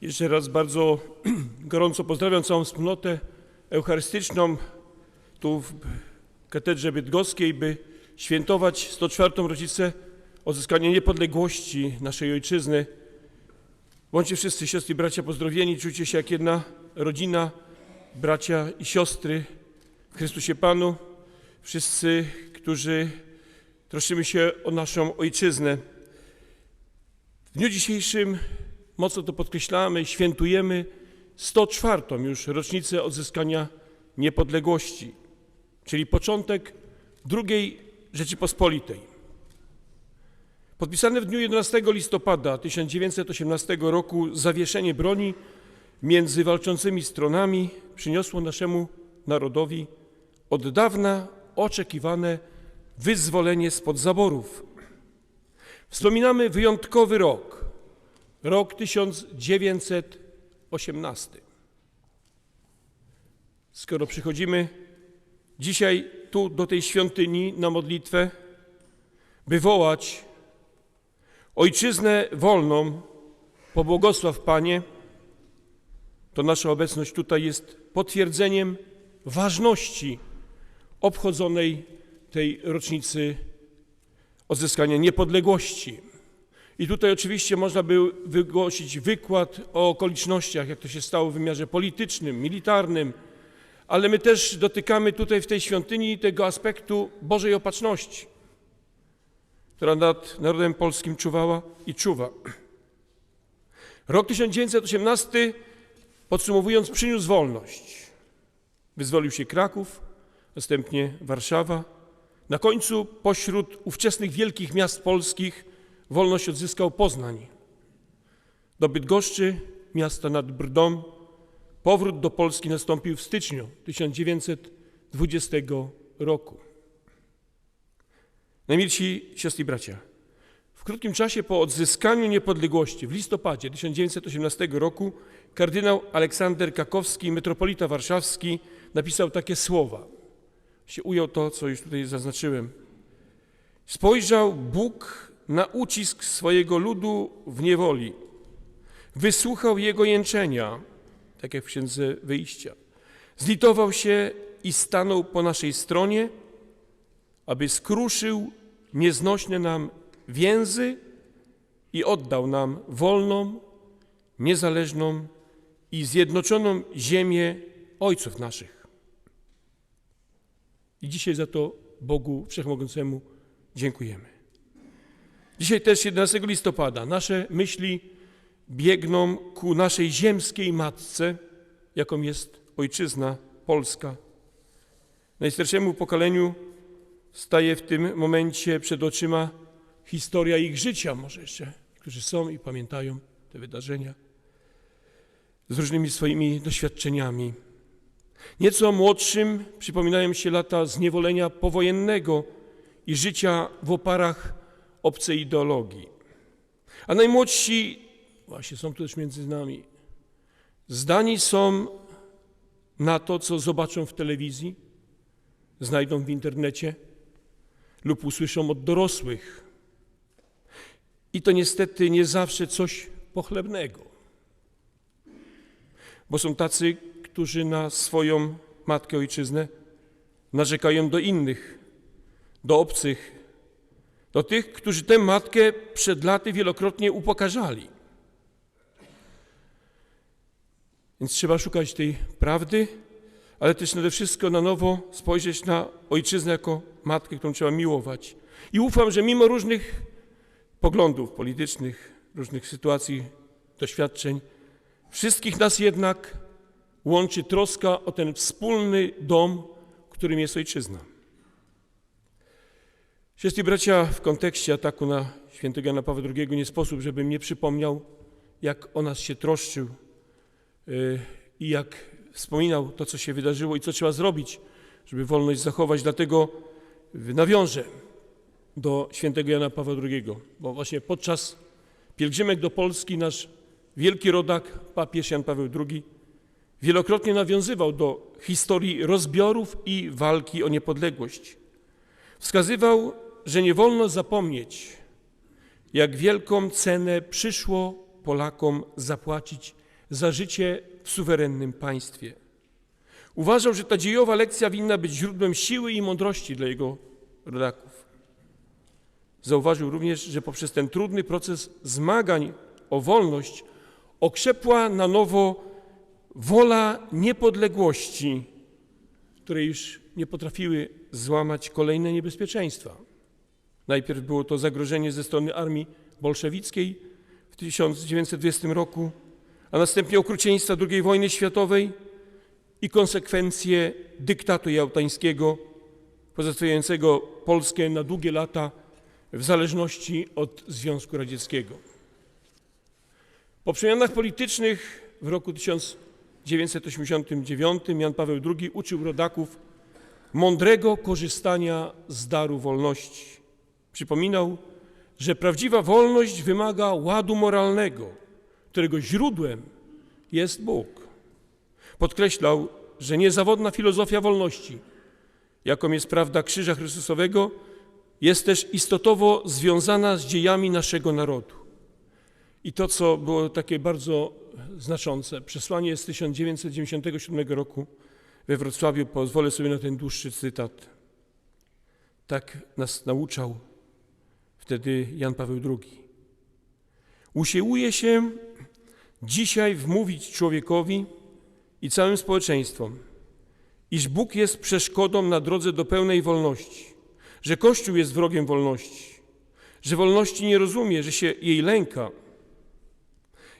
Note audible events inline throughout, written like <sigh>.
Jeszcze raz bardzo <clears throat> gorąco pozdrawiam całą wspólnotę eucharystyczną tu w katedrze bydgoskiej, by świętować 104. rocznicę odzyskania niepodległości naszej ojczyzny. Bądźcie wszyscy siostry i bracia pozdrowieni, czujcie się jak jedna rodzina, bracia i siostry w Chrystusie Panu. Wszyscy, którzy troszczymy się o naszą ojczyznę. W dniu dzisiejszym mocno to podkreślamy, świętujemy 104. już rocznicę odzyskania niepodległości, czyli początek II Rzeczypospolitej. Podpisane w dniu 11 listopada 1918 roku zawieszenie broni między walczącymi stronami przyniosło naszemu narodowi od dawna oczekiwane wyzwolenie spod zaborów. Wspominamy wyjątkowy rok, rok 1918. Skoro przychodzimy dzisiaj tu do tej świątyni na modlitwę, by wołać Ojczyznę wolną, pobłogosław Panie, to nasza obecność tutaj jest potwierdzeniem ważności obchodzonej tej rocznicy odzyskania niepodległości. I tutaj oczywiście można by wygłosić wykład o okolicznościach, jak to się stało w wymiarze politycznym, militarnym, ale my też dotykamy tutaj w tej świątyni tego aspektu Bożej Opatrzności, która nad narodem polskim czuwała i czuwa. Rok 1918, podsumowując, przyniósł wolność. Wyzwolił się Kraków, następnie Warszawa. Na końcu pośród ówczesnych wielkich miast polskich wolność odzyskał Poznań. Do Bydgoszczy, miasta nad Brdą, powrót do Polski nastąpił w styczniu 1920 roku. Najmilsi siostry i bracia, w krótkim czasie po odzyskaniu niepodległości w listopadzie 1918 roku kardynał Aleksander Kakowski, metropolita warszawski, napisał takie słowa. Się ujął to, co już tutaj zaznaczyłem. Spojrzał Bóg na ucisk swojego ludu w niewoli. Wysłuchał jego jęczenia, tak jak w księdze wyjścia. Zlitował się i stanął po naszej stronie, aby skruszył nieznośne nam więzy i oddał nam wolną, niezależną i zjednoczoną ziemię ojców naszych. I dzisiaj za to Bogu Wszechmogącemu dziękujemy. Dzisiaj też 11 listopada nasze myśli biegną ku naszej ziemskiej matce, jaką jest ojczyzna Polska. Najstarszemu pokoleniu staje w tym momencie przed oczyma historia ich życia, może jeszcze, którzy są i pamiętają te wydarzenia, z różnymi swoimi doświadczeniami. Nieco młodszym przypominają się lata zniewolenia powojennego i życia w oparach obcej ideologii. A najmłodsi, właśnie są tu też między nami, zdani są na to, co zobaczą w telewizji, znajdą w internecie lub usłyszą od dorosłych. I to niestety nie zawsze coś pochlebnego, bo są tacy, którzy na swoją matkę ojczyznę narzekają do innych, do obcych, do tych, którzy tę matkę przed laty wielokrotnie upokarzali. Więc trzeba szukać tej prawdy, ale też nade wszystko na nowo spojrzeć na ojczyznę jako matkę, którą trzeba miłować. I ufam, że mimo różnych poglądów politycznych, różnych sytuacji, doświadczeń, wszystkich nas jednak łączy troska o ten wspólny dom, którym jest ojczyzna. Siostry bracia, w kontekście ataku na świętego Jana Pawła II nie sposób, żebym nie przypomniał, jak o nas się troszczył yy, i jak wspominał to, co się wydarzyło i co trzeba zrobić, żeby wolność zachować. Dlatego nawiążę do świętego Jana Pawła II, bo właśnie podczas pielgrzymek do Polski nasz wielki rodak, papież Jan Paweł II, wielokrotnie nawiązywał do historii rozbiorów i walki o niepodległość. Wskazywał, że nie wolno zapomnieć, jak wielką cenę przyszło Polakom zapłacić za życie w suwerennym państwie. Uważał, że ta dziejowa lekcja winna być źródłem siły i mądrości dla jego rodaków. Zauważył również, że poprzez ten trudny proces zmagań o wolność okrzepła na nowo wola niepodległości, której już nie potrafiły złamać kolejne niebezpieczeństwa. Najpierw było to zagrożenie ze strony armii bolszewickiej w 1920 roku, a następnie okrucieństwa II wojny światowej i konsekwencje dyktatu jałtańskiego, pozostawiającego Polskę na długie lata w zależności od Związku Radzieckiego. Po przemianach politycznych w roku 1989 Jan Paweł II uczył rodaków mądrego korzystania z daru wolności. Przypominał, że prawdziwa wolność wymaga ładu moralnego, którego źródłem jest Bóg. Podkreślał, że niezawodna filozofia wolności, jaką jest prawda Krzyża Chrystusowego, jest też istotowo związana z dziejami naszego narodu. I to, co było takie bardzo znaczące, przesłanie z 1997 roku we Wrocławiu, pozwolę sobie na ten dłuższy cytat. Tak nas nauczał wtedy Jan Paweł II. Usiłuje się dzisiaj wmówić człowiekowi i całym społeczeństwom, iż Bóg jest przeszkodą na drodze do pełnej wolności, że Kościół jest wrogiem wolności, że wolności nie rozumie, że się jej lęka.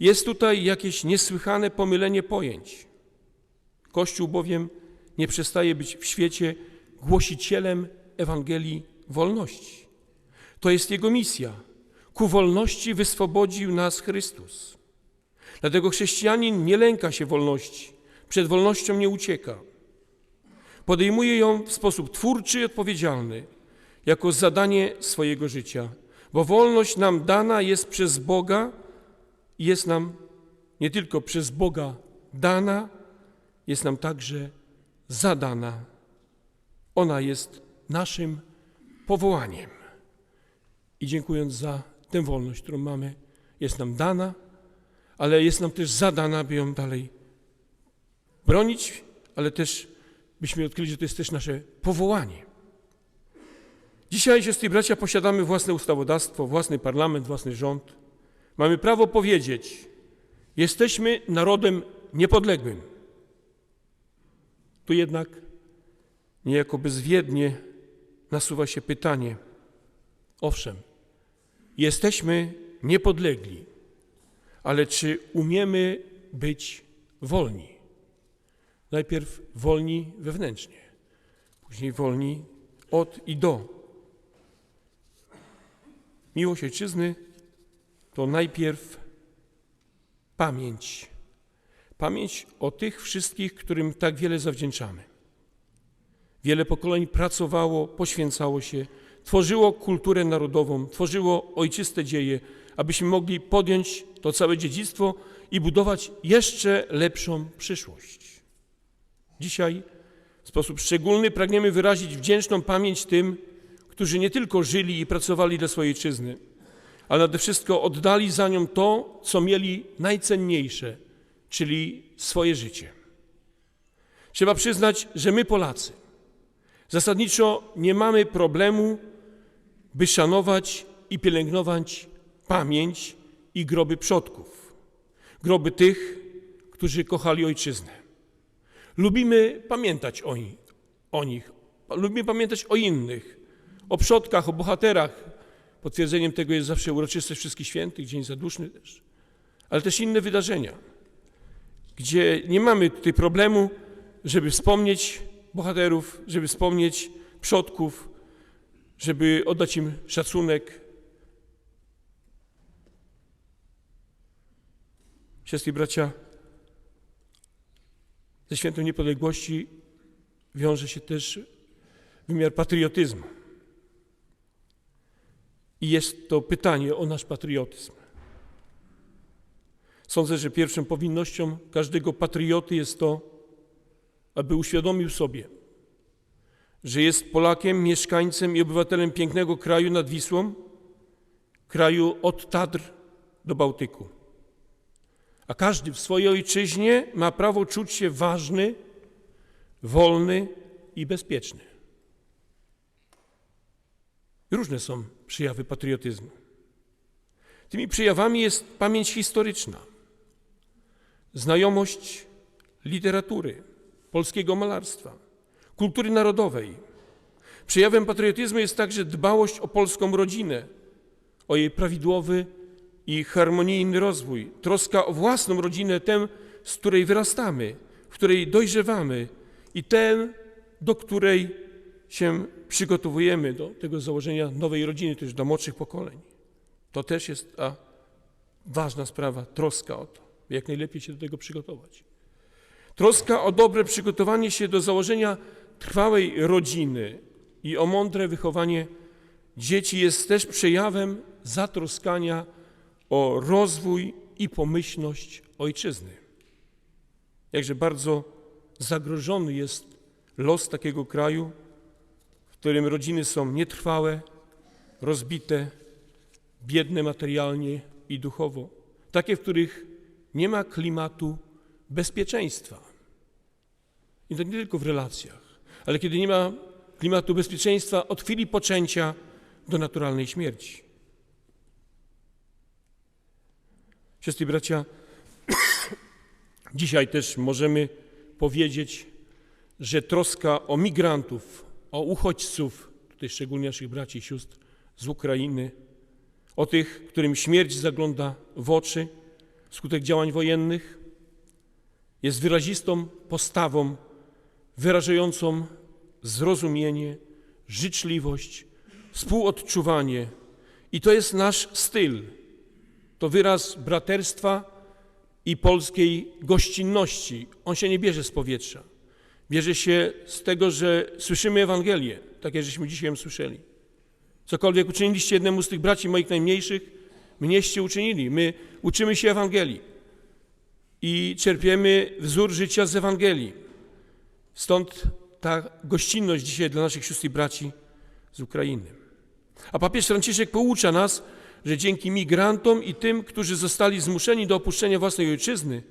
Jest tutaj jakieś niesłychane pomylenie pojęć. Kościół bowiem nie przestaje być w świecie głosicielem Ewangelii wolności. To jest Jego misja. Ku wolności wyswobodził nas Chrystus. Dlatego chrześcijanin nie lęka się wolności, przed wolnością nie ucieka. Podejmuje ją w sposób twórczy i odpowiedzialny, jako zadanie swojego życia, bo wolność nam dana jest przez Boga i jest nam nie tylko przez Boga dana, jest nam także zadana. Ona jest naszym powołaniem. I dziękując za tę wolność, którą mamy, jest nam dana, ale jest nam też zadana, by ją dalej bronić, ale też byśmy odkryli, że to jest też nasze powołanie. Dzisiaj, siostry bracia, posiadamy własne ustawodawstwo, własny parlament, własny rząd. Mamy prawo powiedzieć, jesteśmy narodem niepodległym. Tu jednak niejako bezwiednie nasuwa się pytanie. Owszem, jesteśmy niepodlegli, ale czy umiemy być wolni? Najpierw wolni wewnętrznie, później wolni od i do. Miłość ojczyzny to najpierw pamięć. Pamięć o tych wszystkich, którym tak wiele zawdzięczamy. Wiele pokoleń pracowało, poświęcało się, tworzyło kulturę narodową, tworzyło ojczyste dzieje, abyśmy mogli podjąć to całe dziedzictwo i budować jeszcze lepszą przyszłość. Dzisiaj w sposób szczególny pragniemy wyrazić wdzięczną pamięć tym, którzy nie tylko żyli i pracowali dla swojej ojczyzny, ale nade wszystko oddali za nią to, co mieli najcenniejsze, czyli swoje życie. Trzeba przyznać, że my Polacy zasadniczo nie mamy problemu, by szanować i pielęgnować pamięć i groby przodków, groby tych, którzy kochali ojczyznę. Lubimy pamiętać o, nich, o nich, lubimy pamiętać o innych, o przodkach, o bohaterach. Potwierdzeniem tego jest zawsze uroczystość Wszystkich Świętych, Dzień Zaduszny też, ale też inne wydarzenia, gdzie nie mamy tutaj problemu, żeby wspomnieć bohaterów, żeby wspomnieć przodków, żeby oddać im szacunek. Siostry bracia, ze świętem niepodległości wiąże się też wymiar patriotyzmu. I jest to pytanie o nasz patriotyzm. Sądzę, że pierwszą powinnością każdego patrioty jest to, aby uświadomił sobie, że jest Polakiem, mieszkańcem i obywatelem pięknego kraju nad Wisłą, kraju od Tatr do Bałtyku. A każdy w swojej ojczyźnie ma prawo czuć się ważny, wolny i bezpieczny. Różne są przejawy patriotyzmu. Tymi przejawami jest pamięć historyczna, znajomość literatury, polskiego malarstwa, kultury narodowej. Przejawem patriotyzmu jest także dbałość o polską rodzinę, o jej prawidłowy i harmonijny rozwój, troska o własną rodzinę, tę, z której wyrastamy, w której dojrzewamy i tę, do której się przygotowujemy, do tego założenia nowej rodziny, też do młodszych pokoleń. To też jest ta ważna sprawa, troska o to, jak najlepiej się do tego przygotować. Troska o dobre przygotowanie się do założenia trwałej rodziny i o mądre wychowanie dzieci jest też przejawem zatroskania o rozwój i pomyślność ojczyzny. Jakże bardzo zagrożony jest los takiego kraju, w którym rodziny są nietrwałe, rozbite, biedne materialnie i duchowo, takie, w których nie ma klimatu bezpieczeństwa. I to nie tylko w relacjach, ale kiedy nie ma klimatu bezpieczeństwa od chwili poczęcia do naturalnej śmierci. Siostry bracia, <coughs> dzisiaj też możemy powiedzieć, że troska o migrantów, o uchodźców, tutaj szczególnie naszych braci i sióstr z Ukrainy, o tych, którym śmierć zagląda w oczy wskutek działań wojennych, jest wyrazistą postawą wyrażającą zrozumienie, życzliwość, współodczuwanie. I to jest nasz styl. To wyraz braterstwa i polskiej gościnności. On się nie bierze z powietrza. Bierze się z tego, że słyszymy Ewangelię, tak jak żeśmy dzisiaj słyszeli. Cokolwiek uczyniliście jednemu z tych braci moich najmniejszych, mnieście uczynili. My uczymy się Ewangelii i czerpiemy wzór życia z Ewangelii. Stąd ta gościnność dzisiaj dla naszych sióstr i braci z Ukrainy. A papież Franciszek poucza nas, że dzięki migrantom i tym, którzy zostali zmuszeni do opuszczenia własnej ojczyzny,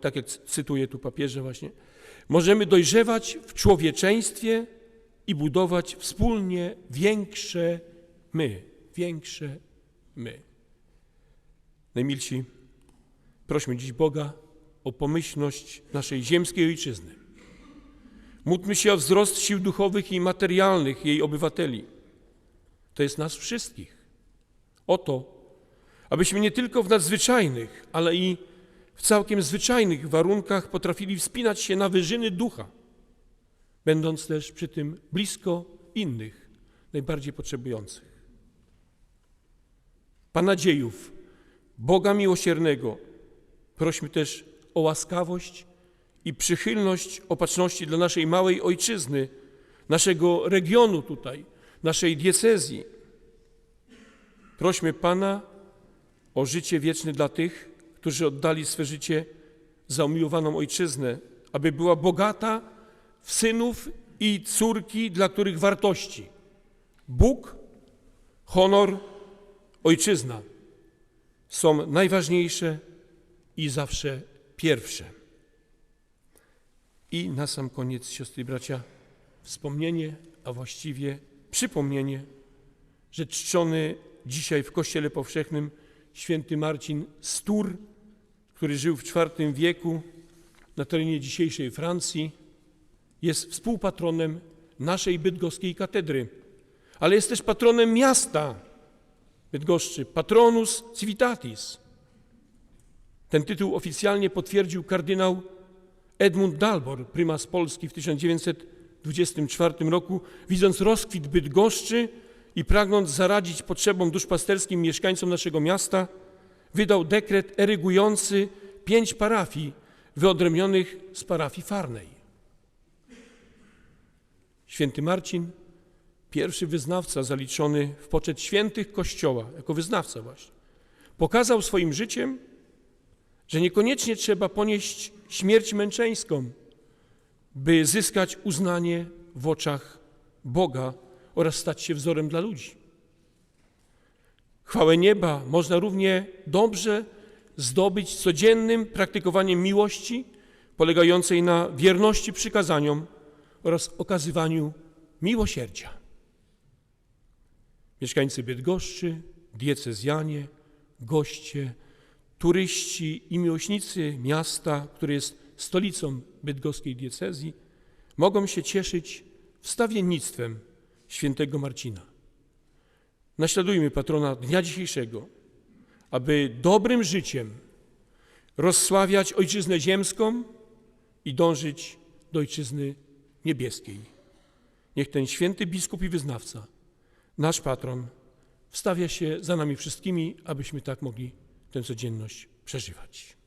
tak jak cytuję tu papieża właśnie, możemy dojrzewać w człowieczeństwie i budować wspólnie większe my, większe my. Najmilsi, prośmy dziś Boga o pomyślność naszej ziemskiej ojczyzny. Módlmy się o wzrost sił duchowych i materialnych jej obywateli. To jest nas wszystkich. O to, abyśmy nie tylko w nadzwyczajnych, ale i w całkiem zwyczajnych warunkach potrafili wspinać się na wyżyny ducha, będąc też przy tym blisko innych, najbardziej potrzebujących. Pana dziejów, Boga miłosiernego, prośmy też o łaskawość i przychylność opatrzności dla naszej małej ojczyzny, naszego regionu tutaj, naszej diecezji. Prośmy Pana o życie wieczne dla tych, którzy oddali swe życie za umiłowaną ojczyznę, aby była bogata w synów i córki, dla których wartości Bóg, honor, ojczyzna są najważniejsze i zawsze pierwsze. I na sam koniec, siostry i bracia, wspomnienie, a właściwie przypomnienie, że czczony dzisiaj w Kościele Powszechnym święty Marcin Stur, który żył w IV wieku na terenie dzisiejszej Francji, jest współpatronem naszej bydgoskiej katedry, ale jest też patronem miasta Bydgoszczy, patronus civitatis. Ten tytuł oficjalnie potwierdził kardynał Edmund Dalbor, prymas Polski w 1924 roku, widząc rozkwit Bydgoszczy i pragnąc zaradzić potrzebom duszpasterskim mieszkańcom naszego miasta, wydał dekret erygujący pięć parafii wyodrębnionych z parafii Farnej. Święty Marcin, pierwszy wyznawca zaliczony w poczet świętych Kościoła, jako wyznawca właśnie, pokazał swoim życiem, że niekoniecznie trzeba ponieść śmierć męczeńską, by zyskać uznanie w oczach Boga oraz stać się wzorem dla ludzi. Chwałę nieba można równie dobrze zdobyć codziennym praktykowaniem miłości polegającej na wierności przykazaniom oraz okazywaniu miłosierdzia. Mieszkańcy Bydgoszczy, diecezjanie, goście, turyści i miłośnicy miasta, które jest stolicą bydgoskiej diecezji, mogą się cieszyć wstawiennictwem świętego Marcina. Naśladujmy patrona dnia dzisiejszego, aby dobrym życiem rozsławiać ojczyznę ziemską i dążyć do ojczyzny niebieskiej. Niech ten święty biskup i wyznawca, nasz patron, wstawia się za nami wszystkimi, abyśmy tak mogli tę codzienność przeżywać.